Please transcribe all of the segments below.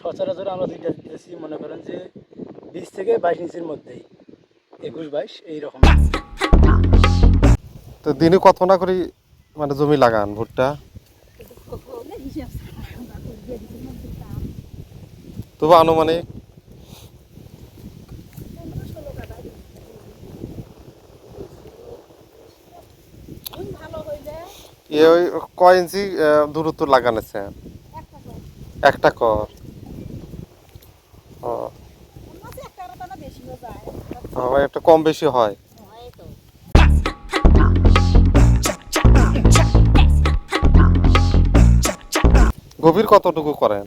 সচরাচর আমরা যেটা দিতেছি, মনে করেন যে বিশ থেকে বাইশ ইঞ্চির মধ্যেই। একুশ, বাইশ, এইরকম। তো দিনে কত না করে মানে জমি লাগান ভুট্টা? তবু আনুমানিক? কয় ইঞ্চি দূরত্ব লাগানেছে একটা কর। ও। ও, একটা কম বেশি হয়। গভীর কতটুকু করেন?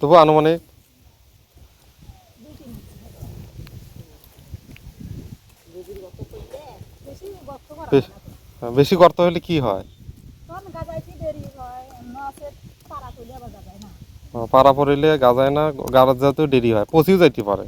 তবু আনুমানিক। বেশ- বেশি গর্ত হলে কি হয়? পাড়া পড়িলে গাজায় না গাড়ার যাতেও দেরি হয় পচিও যাইতে পারে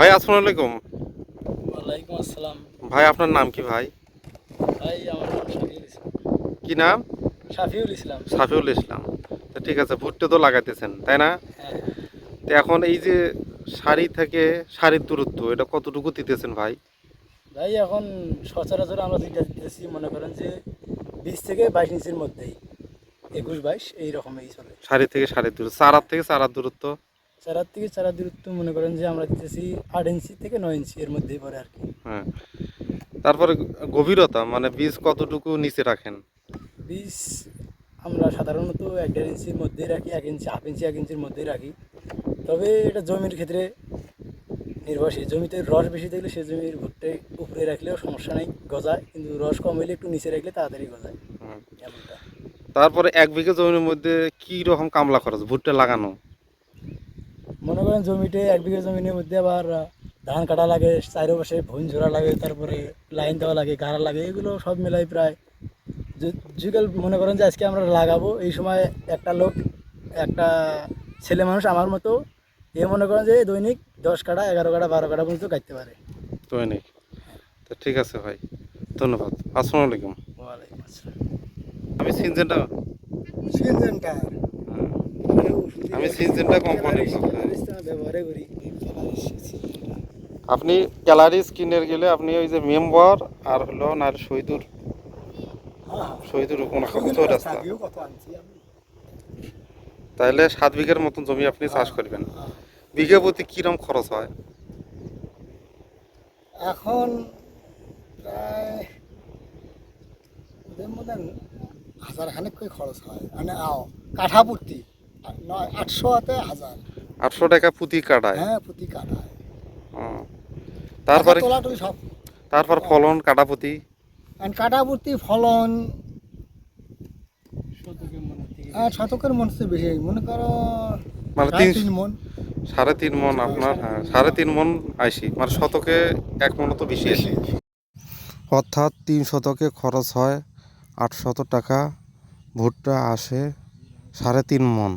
ভাই আসসালামু আলাইকুম। ওয়ালাইকুম আসসালাম। ভাই আপনার নাম কি ভাই? ভাই আমার নাম শাফিউল ইসলাম। কি নাম? শাফিউল ইসলাম। সাফিউল ইসলাম। তো ঠিক আছে ভুট্টা তো লাগাইতেছেন তাই না? হ্যাঁ। তো এখন এই যে শাড়ি থেকে শাড়ির দূরত্ব এটা কতটুকু দিতেছেন ভাই? ভাই এখন সচরাচর আমরা যেটা দিতেছি মনে করেন যে বিশ থেকে বাইশ ইঞ্চির মধ্যেই। একুশ বাইশ এইরকমই চলে। শাড়ি থেকে শাড়ির দূরত্ব। চারার থেকে চারার দূরত্ব? চারার থেকে চারার দূরত্ব মনে করেন যে আমরা দিতেছি আট ইঞ্চি থেকে নয় ইঞ্চি এর মধ্যেই পড়ে আর কি। হ্যাঁ। তারপরে গভীরতা মানে বীজ কতটুকু নিচে রাখেন? বীজ আমরা সাধারণত এক দেড় ইঞ্চির মধ্যেই রাখি এক ইঞ্চি হাফ ইঞ্চি এক ইঞ্চির মধ্যেই রাখি। তবে এটা জমির ক্ষেত্রে নির্ভরশীল। জমিতে রস বেশি থাকলে সে জমির ভুট্টে উপরে রাখলেও সমস্যা নেই গজায়। কিন্তু রস কম হলে একটু নিচে রাখলে তাড়াতাড়ি গজায়। এমনটা। তারপরে এক বিঘা জমির মধ্যে কি রকম কামলা খরচ? ভুট্টা লাগানো? মনে করেন জমিতে এক বিঘা জমিনের মধ্যে আবার ধান কাটা লাগে চারিপাশে ভুন ঝোড়া লাগে তারপরে লাইন দেওয়া লাগে গাড়া লাগে এগুলো সব মিলাই প্রায়। যুগাল মনে করেন যে আজকে আমরা লাগাবো এই সময় একটা লোক একটা ছেলে মানুষ আমার মতো এ মনে করেন যে দৈনিক দশ কাটা এগারো কাটা বারো কাটা পর্যন্ত কাটতে পারে। দৈনিক? তো ঠিক আছে ভাই ধন্যবাদ। আসসালামু আলাইকুম। ওয়ালাইকুম আসসালাম। আমি সিনজেনটা? সিনজেনটা। আমি সিনজেনটা কোম্পানি ব্যবহারে করি আপনি ক্যালারি স্কিনের গেলে আপনি ওই যে মেম্বার আর হলো না শহীদুর শহীদুর কোন রাস্তা? তাহলে সাত বিঘার মতন জমি আপনি চাষ করবেন। বিঘা প্রতি কিরম খরচ হয়? এখন প্রায় হাজার খানেক খরচ হয়। মানে আও কাঠা প্রতি নয় আটশো হাতে হাজার। আটশো টাকা প্রতি কাটায়? হ্যাঁ প্রতি কাঠায় ও। তারপরে তোলা সব। তারপর ফলন কাটা প্রতি আর কাটা প্রতি ফলন। হ্যাঁ শতকের মন বেশি। মনে করো মানে সাড়ে তিন তিন মন। সাড়ে তিন মন আপনার হ্যাঁ সাড়ে তিন মন আইসি। মানে শতকে এক মন তো বেশি আসি অর্থাৎ তিন শতকে খরচ হয় আটশত টাকা ভুট্টা আসে সাড়ে তিন মন।